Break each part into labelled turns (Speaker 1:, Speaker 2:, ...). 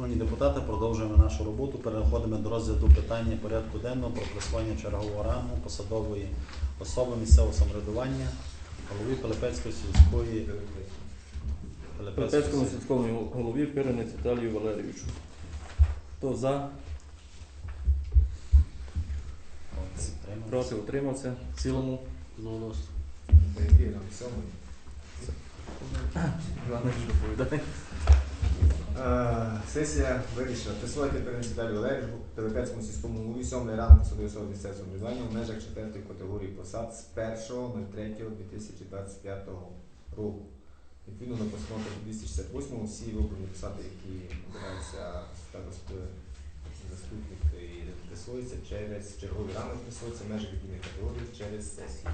Speaker 1: Шановні депутати, продовжуємо нашу роботу. Переходимо до розгляду питання порядку денного про присвоєння чергового рангу посадової особи місцевого самоврядування голови Пилипецької сільської
Speaker 2: Пилипецькому сільському голові Пиринець Віталію Валерійовичу. Хто за, проти утримався. В цілому Іванович доповідає.
Speaker 3: Е, Сесія вирішила присвоїти Пиринці Віталію Валерійовичу Пилипецькому сільському голові сьомий ранку посадової особи місцевого самоврядування в межах четвертої категорії посад з 1.03.2025 року. Відповідно до постанови 268 всі вибрані посади, які обираються старости заступники і присвоюються через чергові ранок присвоюються в межах відповідних категорій через сесію.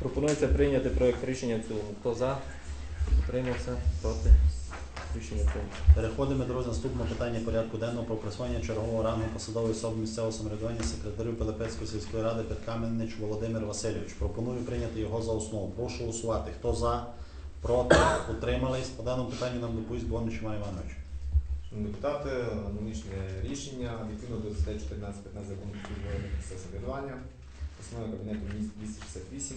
Speaker 2: Пропонується прийняти проект рішення в цілому. Хто за, утримався, проти. Рішення прийнято.
Speaker 1: Переходимо до наступного питання порядку денного про присвоєння чергового рангу посадової особи місцевого самоврядування секретарю Пилипецької сільської ради Підкаменнич Володимир Васильович. Пропоную прийняти його за основу. Прошу голосувати. Хто за, проти, утримались? По даному питанню нам доповість Бонич Іван Іванович.
Speaker 3: Шановні депутати, аналогічне рішення відповідно до статті 14-15 закону про місцеве самоврядування, постанови Кабінету міністрів 268.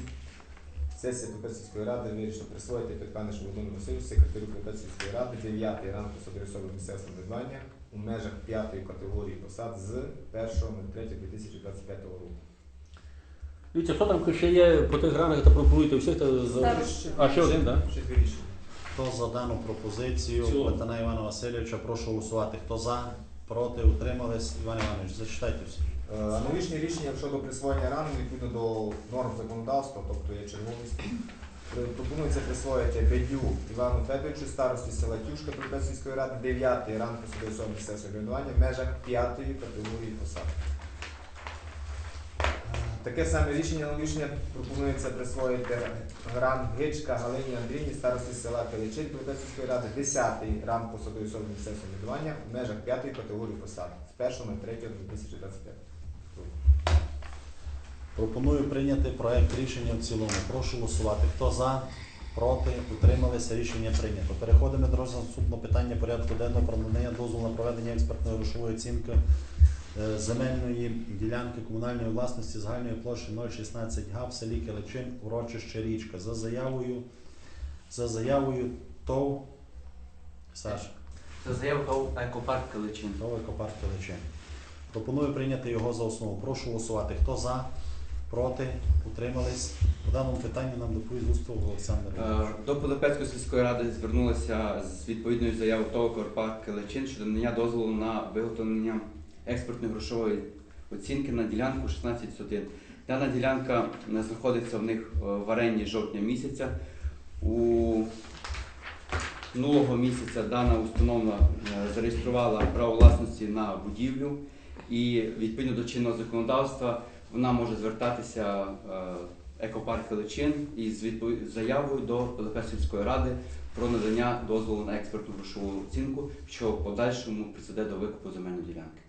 Speaker 3: Сесія Пилипецької ради вирішила присвоїти Петканиш Володимиру Васильовичу, секретарю Пилипецької ради, 9 ранку посадової особи місцевого самоврядування у межах 5 категорії посад з 1.03.2025 року.
Speaker 4: Дивіться, що там ще є по тих гранах, то пропонуєте всіх та за. А ще один, так?
Speaker 3: Ще дві рішення.
Speaker 1: Хто за дану пропозицію. Плетена Івана Васильовича, прошу голосувати. Хто за, проти, утримались? Іван Іванович, зачитайте всі.
Speaker 3: Е, Аналогічне рішення щодо присвоєння рангу відповідно до норм законодавства, тобто є черговість. Е, Пропонується присвоїти Бедю Івану Федоровичу, старості села Тюшка Пилипецької ради, 9 ранг посадової особи місцевого самоврядування в межах 5 категорії посад. Е, Таке саме рішення аналогічне пропонується присвоїти гран Гичка Галині Андрійні, старості села Каличиль Пилипецької ради, 10 ранг посадової особи місцевого самоврядування в межах 5 категорії посад з 1.03.2025.
Speaker 1: Пропоную прийняти проект рішення в цілому. Прошу голосувати. Хто за, проти, утрималися, рішення прийнято. Переходимо до розгляду наступного питання порядку денного про надання дозволу на проведення експертної грошової оцінки е, земельної ділянки комунальної власності загальної площі 016 га в селі Келечин, урочище Річка. За заявою, за заявою ТОВ Саша.
Speaker 5: Це заявка у екопарк Каличин.
Speaker 1: Новий Копарк Келечин. Пропоную прийняти його за основу. Прошу голосувати. Хто за, проти, утримались? По даному питанню нам доповість Густов Олександр.
Speaker 5: Е, До Пилипецької сільської ради звернулася з відповідною заявою ТОВ «Екопарк Каличин щодо надання дозволу на виготовлення експортної грошової оцінки на ділянку 16 Дана ділянка е, знаходиться в них е, в оренді з жовтня місяця. У минулого місяця дана установа зареєструвала право власності на будівлю і відповідно до чинного законодавства вона може звертатися е, екопарк Каличин із заявою до Пилипецької ради про надання дозволу на експертну грошову оцінку, що в подальшому призведе до викупу земельної ділянки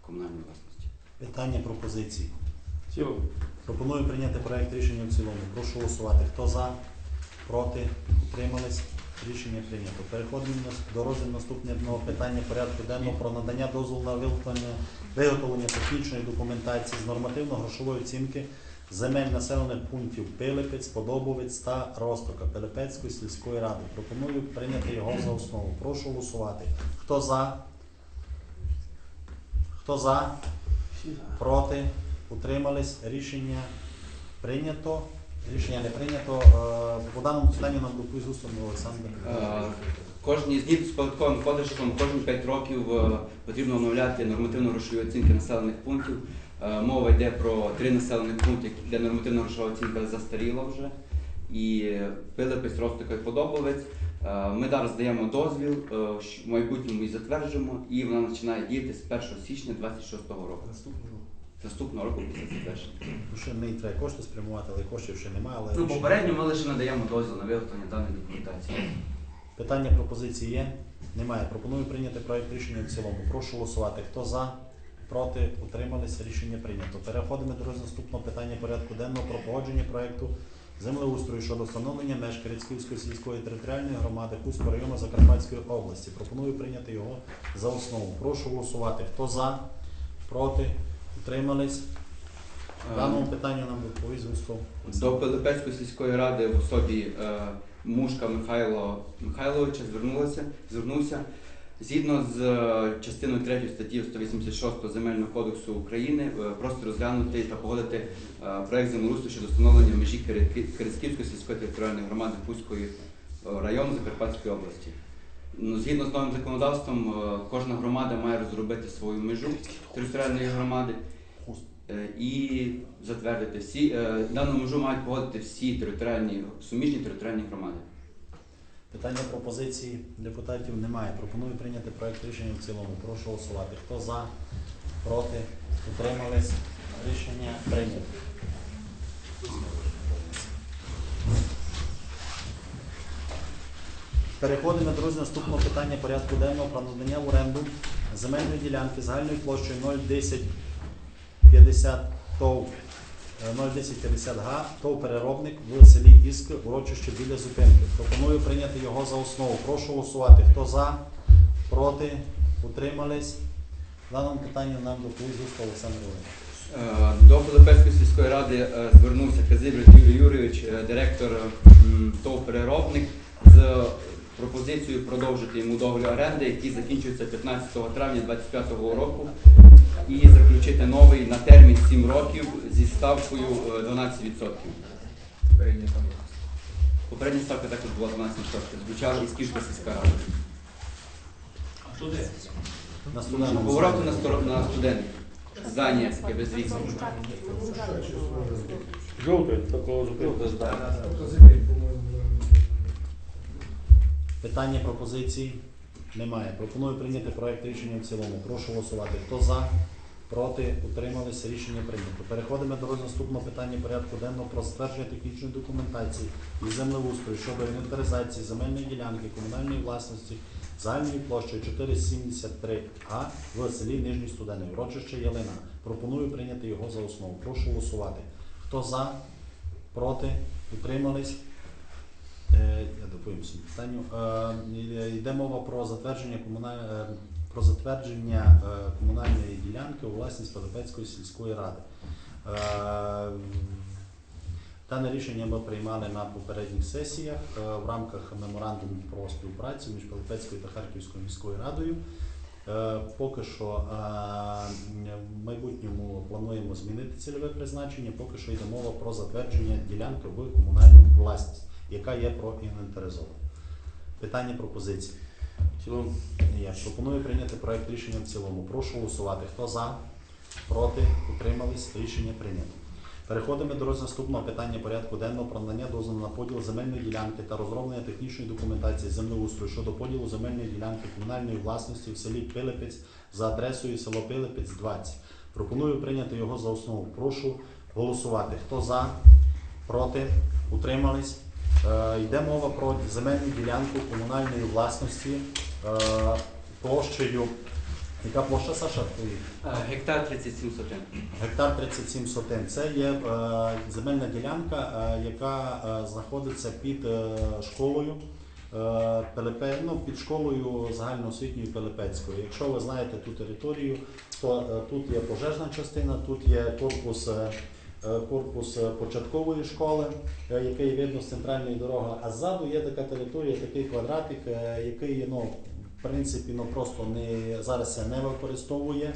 Speaker 5: комунальної власності.
Speaker 1: Питання пропозиції.
Speaker 4: Цілому.
Speaker 1: Пропоную прийняти проект рішення в цілому. Прошу голосувати. Хто за, проти, утримались? Рішення прийнято. Переходимо до розгляду наступного питання порядку денного про надання дозволу на виготовлення, виготовлення технічної документації з нормативно-грошової оцінки земель населених пунктів Пилипець, Подобовець та Ростока Пилипецької сільської ради. Пропоную прийняти його за основу. Прошу голосувати. Хто за? Хто за? Проти? Утримались? Рішення прийнято. Рішення не прийнято. Е, По даному питанню нам доповість Густов Олександр.
Speaker 5: Е, Кожні згідно з податковим кодексом, кожні 5 років е, потрібно оновляти нормативно-грошові оцінки населених пунктів. Мова йде про три населених пункти, де нормативно-грошова оцінка застаріла вже. І Пилипець, Ростика і Подобовець. Ми зараз даємо дозвіл, в майбутньому її затверджуємо, і вона починає діяти з 1 січня 2026 року.
Speaker 3: Наступного.
Speaker 5: Року після затвердження.
Speaker 1: Ну, Ще не треба кошти спрямувати, але коштів ще немає. Але
Speaker 5: Ну, попередньо ми лише надаємо дозвіл на виготовлення даної документації.
Speaker 1: Питання пропозиції є? Немає. Пропоную прийняти проект рішення в цілому. Прошу голосувати. Хто за? Проти? Утримались? Рішення прийнято. Переходимо до наступного питання порядку денного про погодження проекту землеустрою щодо встановлення меж Кирицьківської сільської територіальної громади Кузького району Закарпатської області. Пропоную прийняти його за основу. Прошу голосувати. Хто за, проти, утримались? Даному питанню нам доповість Гуськов.
Speaker 5: До Пилипецької сільської ради в особі е, Мушка Михайло Михайловича звернулося, звернувся. Згідно з е, частиною 3 статті 186 Земельного кодексу України, е, просто розглянути та погодити е, проект землеустрою щодо встановлення межі Кирицьківської сільської територіальної громади Пузької району Закарпатської області. Ну, Згідно з новим законодавством, е, кожна громада має розробити свою межу територіальної громади е, і затвердити всі е, дану межу мають погодити всі територіальні суміжні територіальні громади.
Speaker 1: Питання пропозиції депутатів немає. Пропоную прийняти проект рішення в цілому. Прошу голосувати. Хто за, проти, утримались? Рішення прийнято. Переходимо, друзі, наступного питання порядку денного про надання в оренду земельної ділянки загальною площею 01050 ТОВ е, 01050 га, ТОВ переробник в селі Іски, урочище біля зупинки. Пропоную прийняти його за основу. Прошу голосувати. Хто за, проти, утримались? В даному питанні нам доповість Гусько Олександр Іванович.
Speaker 5: Е, До Пилипецької сільської ради е, звернувся Казибрид Юрій Юрійович, е, директор ТОВ переробник, з пропозицією продовжити йому договір оренди, який закінчується 15 травня 2025 року, і заключити новий на термін 7 років зі ставкою е, 12%. Попередня ставка також була 12%. Звучала із Кішка сільська рада.
Speaker 4: А де?
Speaker 1: На студентському
Speaker 5: Повороту на, на студент. Здання таке без вікон.
Speaker 4: Жовте, такого зупинку.
Speaker 1: Питання пропозицій немає. Пропоную прийняти проект рішення в цілому. Прошу голосувати. Хто за, проти, утрималися, рішення прийнято. Переходимо до наступного питання порядку денного про затвердження технічної документації і землеустрою щодо інвентаризації земельної ділянки комунальної власності загальною площею 473 га в селі Нижній Студений, урочище Ялина. Пропоную прийняти його за основу. Прошу голосувати. Хто за, проти, утримались? Е, Я доповім собі питанню. Е, Йде мова про затвердження комуна- е, про затвердження комунальної ділянки у власність Пилипецької сільської ради. Дане рішення ми приймали на попередніх сесіях в рамках меморандуму про співпрацю між Пилипецькою та Харківською міською радою. Поки що в майбутньому плануємо змінити цільове призначення, поки що йде мова про затвердження ділянки в комунальну власність яка є проінвентаризована. Питання пропозиції.
Speaker 4: В цілому.
Speaker 1: Я пропоную прийняти проект рішення в цілому. Прошу голосувати. Хто за, проти, утримались, рішення прийнято. Переходимо до наступного питання порядку денного про надання дозволу на поділ земельної ділянки та розроблення технічної документації землеустрою щодо поділу земельної ділянки комунальної власності в селі Пилипець за адресою село Пилипець 20. Пропоную прийняти його за основу. Прошу голосувати. Хто за, проти, утримались? Е, Йде мова про земельну ділянку комунальної власності е, площею. Яка площа Саша?
Speaker 5: Е, Гектар 37 сотень.
Speaker 1: Гектар 37 сотень. Це є е, земельна ділянка, е, яка е, знаходиться під е, школою. е, Пилипе, ну, під школою загальноосвітньою Пилипецькою. Якщо ви знаєте ту територію, то е, тут є пожежна частина, тут є корпус, е, корпус е, початкової школи, е, який видно з центральної дороги, а ззаду є така територія, такий квадратик, е, який ну, в принципі ну, просто не, зараз не використовує.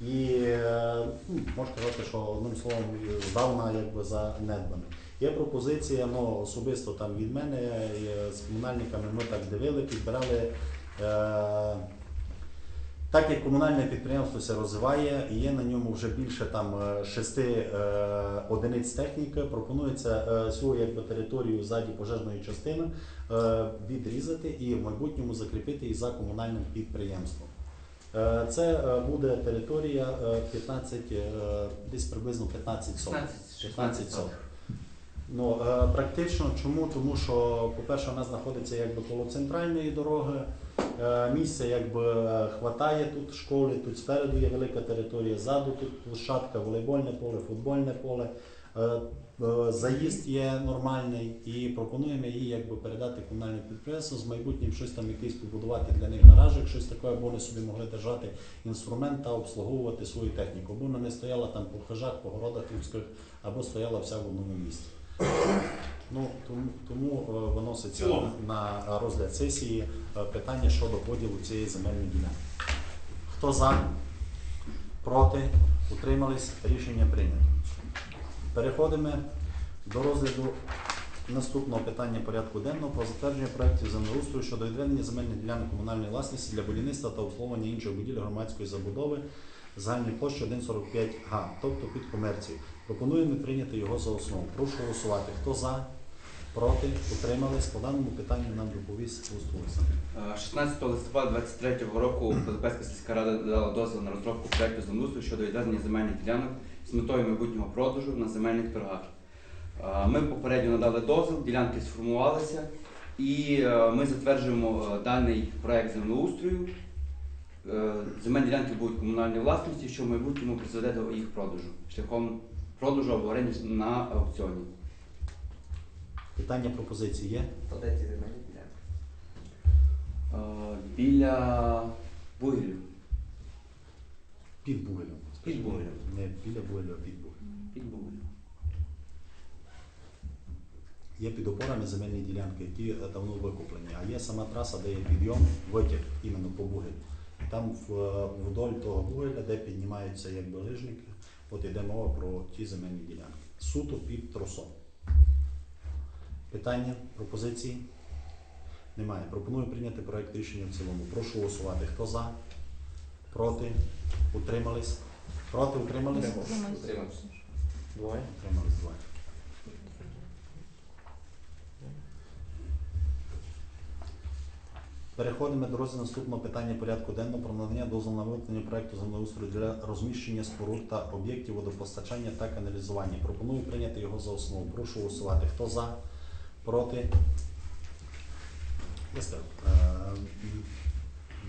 Speaker 1: І е, ну, можна сказати, що одним словом здавна якби занедбано. Є пропозиція, ну особисто там від мене е, з комунальниками ми так дивили, підбирали. Е, так як комунальне підприємство розвиває, і є на ньому вже більше там е, шести е, одиниць техніки, пропонується е, всю якби, територію ззаді пожежної частини відрізати і в майбутньому закріпити її за комунальним підприємством. Це буде територія е, 15, е, десь приблизно 15 соток. 15 соток. Ну, практично чому? Тому що, по-перше, вона знаходиться якби коло центральної дороги. Е, Місця якби е, хватає тут школи, тут спереду є велика територія, ззаду тут площадка, волейбольне поле, футбольне поле. Е, Заїзд є нормальний і пропонуємо її якби передати комунальне підприємство з майбутнім щось там якийсь побудувати для них гаражик, щось таке, або вони собі могли держати інструмент та обслуговувати свою техніку. Або вона не стояла там по хижах, по городах людських, або стояла вся в одному місці. Ну, тому, тому е, виноситься на розгляд сесії е, питання щодо поділу цієї земельної ділянки. Хто за? Проти? Утримались? Рішення прийнято. Переходимо до розгляду наступного питання порядку денного про затвердження проєктів землеустрою щодо відведення земельних ділянок комунальної власності для будівництва та обслуговування інших будівель громадської забудови загальною площею 1,45 га, тобто під комерцію. Пропонуємо прийняти його за основу. Прошу голосувати. Хто за? Проти? Утримались? По даному питанню нам доповість.
Speaker 5: Е, 16 листопада 2023 року Пилипецька сільська рада дала дозвіл на розробку проекту землеустрою щодо відведення земельних ділянок з метою майбутнього продажу на земельних торгах. Е, Ми попередньо надали дозвіл, ділянки сформувалися, і е, ми затверджуємо е, даний проект землеустрою. Земельні ділянки будуть комунальної власності, що в майбутньому призведе до їх продажу шляхом продажу або на аукціоні.
Speaker 1: Питання пропозиції є?
Speaker 3: То де ці земельні ділянки?
Speaker 5: Е, Біля Бугелю.
Speaker 1: Під Бугелем.
Speaker 5: Під Бугелем.
Speaker 1: Не біля Бугелю, а під Бугелем.
Speaker 5: Під Бугелю.
Speaker 1: Є під опорами земельні ділянки, які е, давно викуплені, а є сама траса, де є підйом, витяг іменно по Бугелю. І Там в, е, вдоль того Бугеля, де піднімаються якби лижники, от йде мова про ті земельні ділянки. Суто під тросом. Питання, пропозиції? Немає. Пропоную прийняти проект рішення в цілому. Прошу голосувати. Хто за? Проти? Утримались? Проти утримались?
Speaker 3: Утримався.
Speaker 2: Двоє.
Speaker 1: Утримались двоє. Переходимо до розгляду наступного питання порядку денного про надання дозволу на виготовлення проекту землеустрою для розміщення споруд та об'єктів водопостачання та каналізування. Пропоную прийняти його за основу. Прошу голосувати. Хто за? Проти? Я скажу.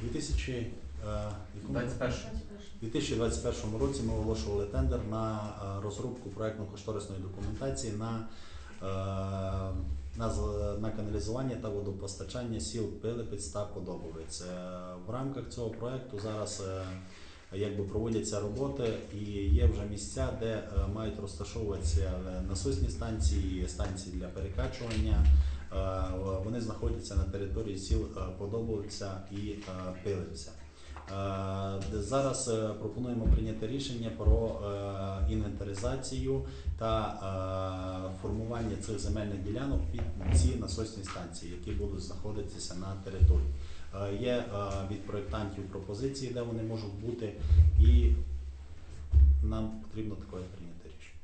Speaker 1: 2000, якому?
Speaker 5: 21.
Speaker 1: У 2021 році ми оголошували тендер на е, розробку проектно-кошторисної документації на, е, на, на каналізування та водопостачання сіл Пилипець та Подобовець. Е, В рамках цього проекту зараз якби проводяться роботи і є вже місця, де е, мають розташовуватися е, насосні станції, станції для перекачування. Е, Вони знаходяться на території сіл Подобовця і Пилипця. Де Зараз пропонуємо прийняти рішення про інвентаризацію та формування цих земельних ділянок під ці насосні станції, які будуть знаходитися на території. Е, Є е, від проєктантів пропозиції, де вони можуть бути, і нам потрібно таке прийняти рішення.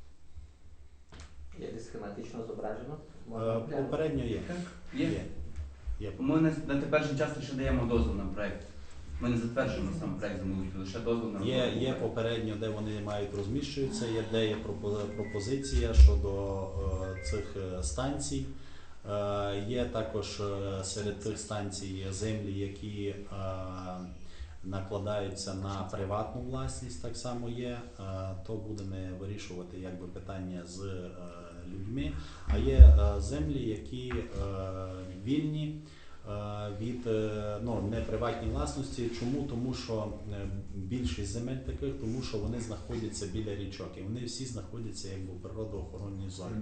Speaker 6: Є десь схематично зображено.
Speaker 1: Е,
Speaker 6: Можна?
Speaker 1: Попередньо є.
Speaker 5: Є.
Speaker 1: Є. Є.
Speaker 5: Ми на, на теперішній час лише даємо дозвіл на проект. Ми не затверджуємо сам проект землеустрою, лише дозвіл на
Speaker 1: Є, є попередньо, де вони мають розміщуватися, є де є пропозиція щодо е, цих станцій. Е, є також е, серед тих станцій землі, які е, накладаються на приватну власність, так само є. То будемо вирішувати якби питання з людьми. А є землі, які вільні від е, ну, неприватній власності. Чому? Тому що е, більшість земель таких, тому що вони знаходяться біля річок, і вони всі знаходяться якби в природоохоронній зоні,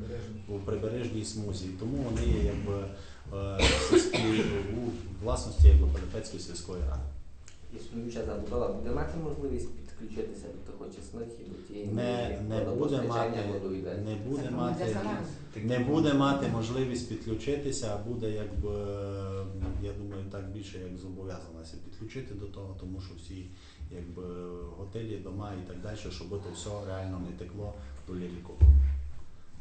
Speaker 1: у прибережній смузі. І тому вони є якби е, у власності якби Пилипецької сільської ради.
Speaker 6: Існуюча забудова буде мати можливість підключитися до того чесних і до тієї
Speaker 1: Не, не буде мати, не буде мати. Не буде мати можливість підключитися, а буде якби я думаю, так більше як зобов'язаності підключити до того, тому що всі якби готелі, дома і так далі, щоб то все реально не текло долі ріку.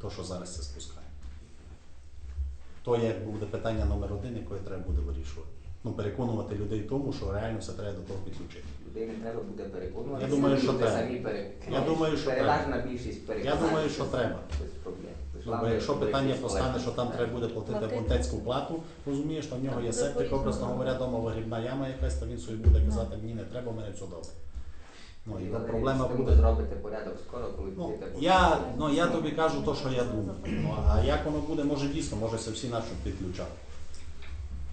Speaker 1: То, що зараз це спускає. То як буде питання номер один, яке треба буде вирішувати. Ну, переконувати людей тому, що реально все треба до того підключити.
Speaker 6: Людей не треба буде переконувати.
Speaker 1: Я думаю, що треба.
Speaker 6: самі пере-
Speaker 1: Я думаю, що
Speaker 6: Переважна більшість
Speaker 1: Я думаю, що треба.
Speaker 6: Без проблем.
Speaker 1: Ну, бо якщо питання постане, що там треба буде платити
Speaker 7: Платити.
Speaker 1: плату, розумієш, що в нього є септик, образно говоря, дома вигрібна яма якась, то він собі буде казати, мені не треба, в мене все добре. Ну, і
Speaker 6: Іван,
Speaker 1: проблема буде.
Speaker 6: ви зробите порядок скоро, коли
Speaker 1: Ну,
Speaker 6: підете
Speaker 1: я, ну, я тобі кажу те, що я думаю. Ну, а як воно буде, може дійсно, може це всі наші підключати.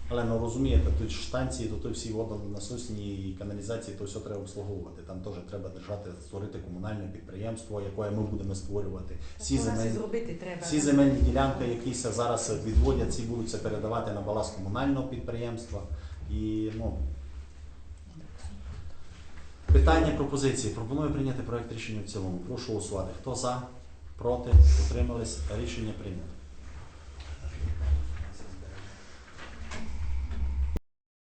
Speaker 1: Але ну розумієте, тут ж станції, то, всі водонасосні і каналізації, то все треба обслуговувати. Там теж треба держати, створити комунальне підприємство, яке ми будемо створювати. Всі земельні,
Speaker 7: зробити треба.
Speaker 1: всі земельні ділянки, які зараз відводять, ці будуть передавати на баланс комунального підприємства. І, ну, Питання пропозиції. Пропоную прийняти проект рішення в цілому. Прошу голосувати. Хто за, проти, утримались? Рішення прийнято.